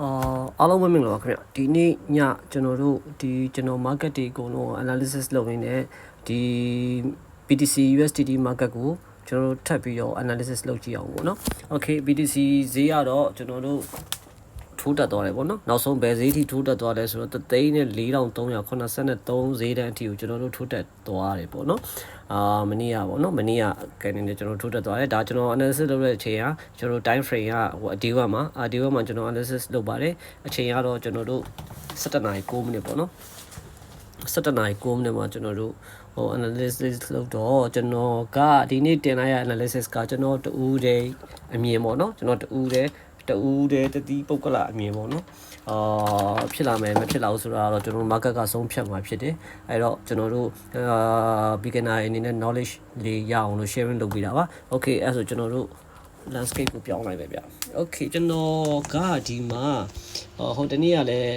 အာအားလုံးပဲမင်္ဂလာပါခင်ဗျဒီနေ့ညကျွန်တော်တို့ဒီကျွန်တော် market တွေအကုန်လုံး analysis လုပ်ရင်းနဲ့ဒီ BTC USDT market ကိုကျွန်တော်တို့ထပ်ပြီးတော့ analysis လုပ်ကြည့်အောင်ပေါ့နော် Okay BTC ဈေးကတော့ကျွန်တော်တို့ ထိုးတက်သွားတယ်ပေါ့နော်နောက်ဆုံးဘယ်ဈေးထိထိုးတက်သွားလဲဆိုတော့တသိန်းနဲ့4383ဈေးတန်းအထိကိုကျွန်တော်တို့ထိုးတက်သွားတယ်ပေါ့နော်အာမနေ့ကပေါ့နော်မနေ့ကကနေနဲ့ကျွန်တော်ထိုးတက်သွားတယ်ဒါကျွန်တော် analysis လုပ်တဲ့အချိန်ကကျွန်တော် time frame ကဟိုအဒီဝမှာအဒီဝမှာကျွန်တော် analysis လုပ်ပါတယ်အချိန်ကတော့ကျွန်တော်တို့17နာရီ9မိနစ်ပေါ့နော်17နာရီ9မိနစ်မှာကျွန်တော်တို့ဟို analysis လုပ်တော့ကျွန်တော်ကဒီနေ့တင်လိုက်ရ analysis ကကျွန်တော်တူးတဲ့အမြင်ပေါ့နော်ကျွန်တော်တူးတဲ့ တူးတဲ့တတိပုတ်ကလအမြင်ပေါ့နော်အာဖြစ်လာမယ်မဖြစ်လာဘူးဆိုတာတော့ကျွန်တော် market ကဆုံးဖြတ်မှာဖြစ်တယ်အဲ့တော့ကျွန်တော်တို့အာ beginner အနေနဲ့ knowledge လေးရအောင်လို့ sharing လုပ်ပေးတာပါ okay အဲ့ဆိုကျွန်တော်တို့ landscape ကိုပြောင်းလိုက်ပဲဗျ။ Okay ကျွန်တော်ကဒီမှာဟိုတနေ့ကလည်း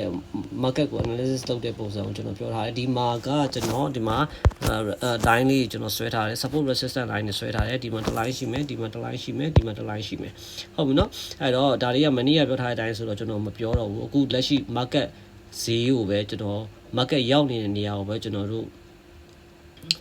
market ကို analysis လုပ်တဲ့ပုံစံကိုကျွန်တော်ပြောထားတယ်။ဒီမှာကကျွန်တော်ဒီမှာအဲ line လေးကျွန်တော်ဆွဲထားတယ် support resistance line နဲ့ဆွဲထားတယ်။ဒီမှာတစ် line ရှိမယ်ဒီမှာတစ် line ရှိမယ်ဒီမှာတစ် line ရှိမယ်။ဟုတ်ပြီနော်။အဲ့တော့ဒါတွေကမနေ့ကပြောထားတဲ့အတိုင်းဆိုတော့ကျွန်တော်မပြောတော့ဘူး။အခုလက်ရှိ market ဈေးကိုပဲကျွန်တော် market ရောက်နေတဲ့နေရာကိုပဲကျွန်တော်တို့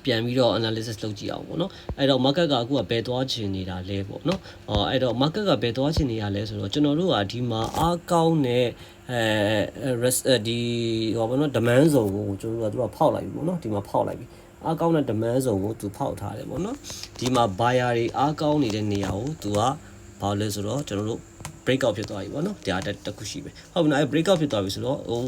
ပြန်ပြီးတော့ analysis လုပ်ကြည့်အောင်ပေါ့နော်အဲ့တော့ market ကအခုကဘယ်သွားချင်နေတာလဲပေါ့နော်အော်အဲ့တော့ market ကဘယ်သွားချင်နေတာလဲဆိုတော့ကျွန်တော်တို့ကဒီမှာအားကောင်းတဲ့အဲ rest ဒီဟောပေါ့နော် demand zone ကိုကျွန်တော်တို့ကသူကဖောက်လိုက်ပြီပေါ့နော်ဒီမှာဖောက်လိုက်ပြီအားကောင်းတဲ့ demand zone ကိုသူဖောက်ထားတယ်ပေါ့နော်ဒီမှာ buyer တွေအားကောင်းနေတဲ့နေရာကိုသူကဘာလဲဆိုတော့ကျွန်တော်တို့ breakout ဖြစ်သွားပြီပေါ့နော်တရားတက်တစ်ခုရှိပဲဟုတ်ပြီနော်အဲ breakout ဖြစ်သွားပြီဆိုတော့ဟို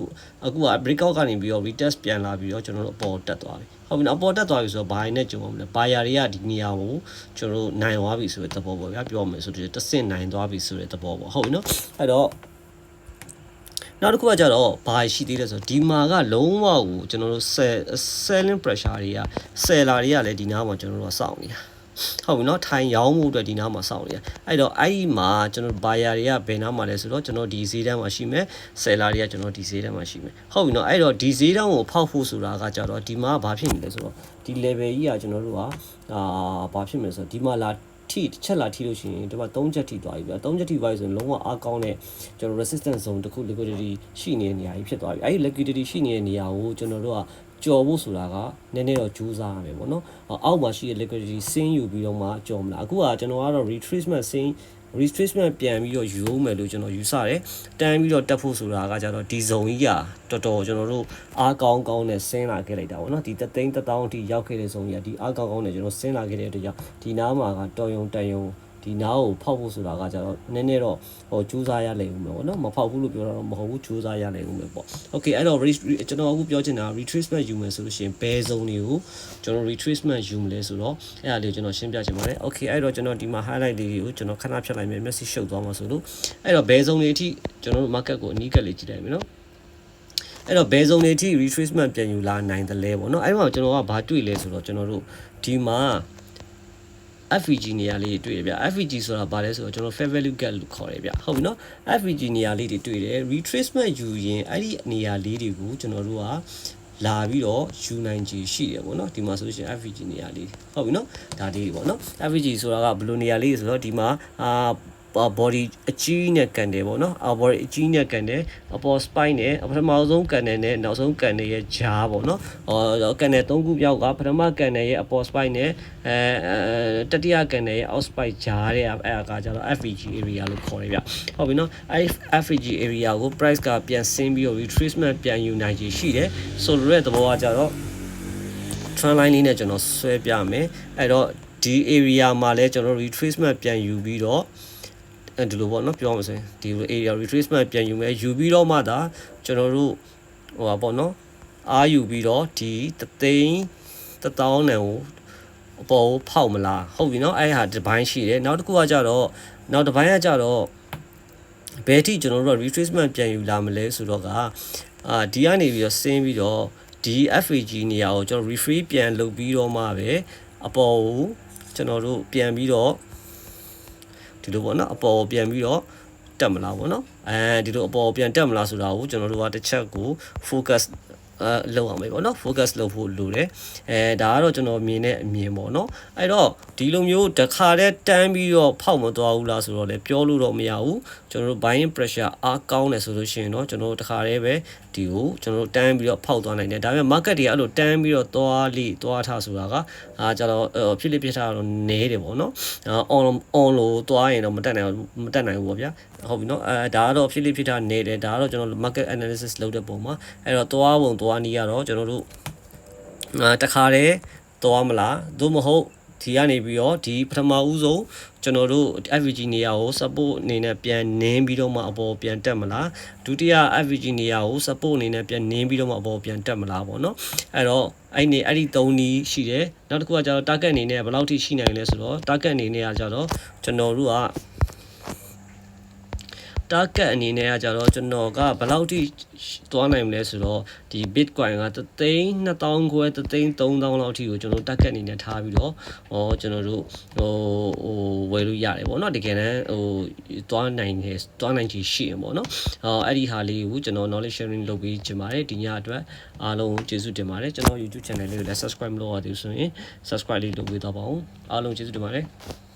အခုက breakout ကနေပြီးတော့ retest ပြန်လာပြီးတော့ကျွန်တော်တို့အပေါ်တက်သွားပြီဟုတ်ပြီနော်အပေါ်တက်သွားပြီဆိုတော့ buy နဲ့ကြုံအောင်လဲ buyer တွေကဒီနေရာကိုကျွန်တော်တို့နိုင်သွားပြီဆိုတဲ့သဘောပေါ့ဗျာပြောမယ်ဆိုတော့တစ်ဆင့်နိုင်သွားပြီဆိုတဲ့သဘောပေါ့ဟုတ်ပြီနော်အဲ့တော့နောက်တစ်ခုကကြတော့ဘာရှိသေးလဲဆိုတော့ဒီမှာကလုံးဝကိုကျွန်တော်တို့ sell selling pressure တွေက seller တွေကလည်းဒီနားမှာကျွန်တော်တို့ကစောင့်နေတာ ဟုတ်ပြီเนาะထိုင်ရောင်းမှုအတွက်ဒီနားမှာစောင့်နေရအဲ့တော့အဲ့ဒီမှာကျွန်တော် buyer တွေကဘယ်နားမှာလဲဆိုတော့ကျွန်တော်ဒီဈေးတန်းမှာရှိမယ် seller တွေကကျွန်တော်ဒီဈေးတန်းမှာရှိမယ်ဟုတ်ပြီเนาะအဲ့တော့ဒီဈေးတန်းကိုဖောက်ဖို့ဆိုတာကကြတော့ဒီမှာဘာဖြစ်နေလဲဆိုတော့ဒီ level ကြီးကကျွန်တော်တို့ကအာဘာဖြစ်မလဲဆိုတော့ဒီမှာလာထိတစ်ချက်လာထိလို့ရှိရင်ဒီမှာ၃ချက်ထိသွားပြီဗျာ၃ချက်ထိသွားပြီဆိုရင်လုံးဝအားကောင်းတဲ့ကျွန်တော် resistance zone တစ်ခု liquidity ရှိနေတဲ့နေရာကြီးဖြစ်သွားပြီအဲ့ဒီ liquidity ရှိနေတဲ့နေရာကိုကျွန်တော်တို့က ကြော်ဖို့ဆိုတာကနည်းနည်းတော့ကြိုးစားရမယ်ပေါ့နော်အောက်မှာရှိတဲ့ liquidity ဆင်းယူပြီးတော့မှကြော်မလားအခုကကျွန်တော်ကတော့ retracement ဆင်း retracement ပြန်ပြီးတော့ယူအောင်မယ်လို့ကျွန်တော်ယူဆတယ်တန်းပြီးတော့တက်ဖို့ဆိုတာကကြတော့ဒီဇုံကြီးကတော်တော်ကျွန်တော်တို့အားကောင်းကောင်းနဲ့ဆင်းလာခဲ့လိုက်တာပေါ့နော်ဒီတသိန်းတသောင်းအထိရောက်ခဲ့တဲ့ဇုံကြီးကဒီအားကောင်းကောင်းနဲ့ကျွန်တော်ဆင်းလာခဲ့တဲ့အတွက်ကြောင့်ဒီနားမှာကတော်ယုံတန်ယုံ ဒီနားကိုဖောက်ဖို့ဆိုတာကကြတော့နည်းနည်းတော့ဟိုကြိုးစားရလိမ့်ဦးမယ်ပေါ့နော်မဖောက်ဘူးလို့ပြောတော့မဟုတ်ဘူးကြိုးစားရလိမ့်ဦးမယ်ပေါ့ Okay အဲ့တော့ ကျွန်တော်အခုပြောချင်တာ retracement ယူမယ်ဆိုလို့ရှိရင်ဘယ်ဇုံတွေကိုကျွန်တော် retracement ယူမလဲဆိုတော့အဲ့ဒါလေးကျွန်တော်ရှင်းပြချင်ပါတယ် Okay အဲ့တော့ကျွန်တော်ဒီမှာ highlight လေးတွေကိုကျွန်တော်ခဏဖြတ်လိုက်မယ် message ရှုပ်သွားမှာဆိုလို့အဲ့တော့ဘယ်ဇုံတွေအထိကျွန်တော်တို့ market ကိုအနီးကပ်လေးကြည့်လိုက်မယ်နော်အဲ့တော့ဘယ်ဇုံတွေအထိ retracement ပြန်ယူလာနိုင်တယ်လဲပေါ့နော်အဲ့မှာကျွန်တော်ကဘာတွေ့လဲဆိုတော့ကျွန်တော်တို့ဒီမှာ FVG နေရာလေးတွေတွေ့တယ်ဗျ FVG ဆိုတာဘာလဲဆိုတော့ကျွန်တော် fair value gap လို့ခေါ်တယ်ဗျဟုတ်ပြီနော် FVG နေရာလေးတွေတွေ့တယ် retracement ယူရင်အဲ့ဒီနေရာလေးတွေကိုကျွန်တော်တို့ကလာပြီးတော့ယူနိုင်ခြေရှိတယ်ပေါ့နော်ဒီမှာဆိုလို့ရှိရင် FVG နေရာလေးဟုတ်ပြီနော်ဒါလေးတွေပေါ့နော် FVG ဆိုတာကဘယ်လိုနေရာလေးဆိုတော့ဒီမှာအာ body အကြီးနဲ့ကန်တယ်ပေါ့နော်အ body အကြီးနဲ့ကန်တယ်အပေါ် spine နဲ့ပထမဆုံးကန်တယ်နဲ့နောက်ဆုံးကန်တယ်ရဲ့ဂျားပေါ့နော်ဟောကန်တယ်၃ခုပြောက်ကပထမကန်တယ်ရဲ့အပေါ် spine နဲ့အဲတတိယကန်တယ်ရဲ့ out spine ဂျားတဲ့အဲ့အကကြတော့ FVG area လို့ခေါ်တယ်ဗျဟုတ်ပြီနော်အဲ့ FVG area ကို price ကပြန်ဆင်းပြီးတော့ retracement ပြန်ယူနိုင်ခြေရှိတယ်ဆိုလိုတဲ့သဘောကကြတော့ trend line လေးနဲ့ကျွန်တော်ဆွဲပြမယ်အဲ့တော့ဒီ area မှာလဲကျွန်တော် retracement ပြန်ယူပြီးတော့ အဲဒီလိုပေါ့နော်ပြောမှဆိုရင်ဒီ area retracement ပြန်ယူမယ်ယူပြီးတော့မှသာကျွန်တော်တို့ဟိုပါပေါ့နော်အားယူပြီးတော့ဒီတသိန်းတသောင်းနံကိုအပေါ်ကိုဖောက်မလားဟုတ်ပြီနော်အဲ့ဟာဒီဘိုင်းရှိတယ်နောက်တစ်ခုကကြတော့နောက်တစ်ဘိုင်းကကြတော့ဘယ်ထိကျွန်တော်တို့ retracement ပြန်ယူလာမလဲဆိုတော့ကအာဒီကနေပြီးတော့ဆင်းပြီးတော့ဒီ FAG နေရာကိုကျွန်တော် refresh ပြန်လုပ်ပြီးတော့မှပဲအပေါ်ကိုကျွန်တော်တို့ပြန်ပြီးတော့ ဒီလိုပေါ့နော်အပေါ်ကိုပြန်ပြီးတော့တက်မလားပေါ့နော်အဲဒီလိုအပေါ်ကိုပြန်တက်မလားဆိုတာကိုကျွန်တော်တို့ကတစ်ချက်ကို focus အဲလောက်အောင်ပဲပေါ့နော် focus လုပ်ဖို့လိုတယ်အဲဒါကတော့ကျွန်တော်မြင်တဲ့အမြင်ပေါ့နော်အဲ့တော့ဒီလိုမျိုးတစ်ခါတည်းတန်းပြီးတော့ဖောက်မသွားဘူးလားဆိုတော့လည်းပြောလို့တော့မရဘူးကျွန်တော်တို့ buying pressure အားကောင်းတယ်ဆိုလို့ရှိရင်တော့ကျွန်တော်တို့တစ်ခါတည်းပဲ ဒီကိုကျွန်တော်တို့တန်းပြီးတော့ဖောက်သွားနိုင်တယ်ဒါပေမဲ့ market တွေကအဲ့လိုတန်းပြီးတော့သွားလိသွားထားဆိုတာကအာကျတော့ဖြစ်လိဖြစ်ထားတော့နဲတယ်ပေါ့နော် on on လို့သွားရင်တော့မတက်နိုင်မတက်နိုင်ဘူးပေါ့ဗျာဟုတ်ပြီနော်အဲဒါကတော့ဖြစ်လိဖြစ်ထားနေတယ်ဒါကတော့ကျွန်တော် market analysis လုပ်တဲ့ပုံမှာအဲ့တော့သွားပုံသွားနည်းကတော့ကျွန်တော်တို့အာတခါတည်းသွားမလားသို့မဟုတ် ဒီကနေပြီးတော့ဒီပထမဦးဆုံးကျွန်တော်တို့ FVG နေရာကို support အနေနဲ့ပြန်နင်းပြီးတော့မှအပေါ်ပြန်တက်မလားဒုတိယ FVG နေရာကို support အနေနဲ့ပြန်နင်းပြီးတော့မှအပေါ်ပြန်တက်မလားပေါ့နော်အဲ့တော့အဲ့နေအဲ့ဒီ၃နည်းရှိတယ်နောက်တစ်ခုကကျတော့ target အနေနဲ့ဘယ်လောက်ထိရှိနိုင်လဲဆိုတော့ target အနေနဲ့ကကျတော့ကျွန်တော်တို့က target အနေနဲ့ကကြတော့ကျွန်တော်ကဘယ်လောက်ထိသွားနိုင်မလဲဆိုတော့ဒီ Bitcoin က3သိန်း2000ခွဲ3သိန်း3000လောက်ထိကိုကျွန်တော် target အနေနဲ့ထားပြီးတော့ဟောကျွန်တော်တို့ဟိုဟိုဝယ်လို့ရတယ်ပေါ့နော်တကယ်တမ်းဟိုသွားနိုင်တယ်သွားနိုင်ချီရှိရင်ပေါ့နော်အော်အဲ့ဒီဟာလေးကိုကျွန်တော် knowledge sharing လုပ်ပြီးချင်ပါတယ်ဒီညအတွက်အားလုံးကျေးဇူးတင်ပါတယ်ကျွန်တော် YouTube channel လေးကိုလည်း subscribe မလုပ်ရသေးဘူးဆိုရင် subscribe လေးလုပ်ပေးတော့ပါဦးအားလုံးကျေးဇူးတင်ပါတယ်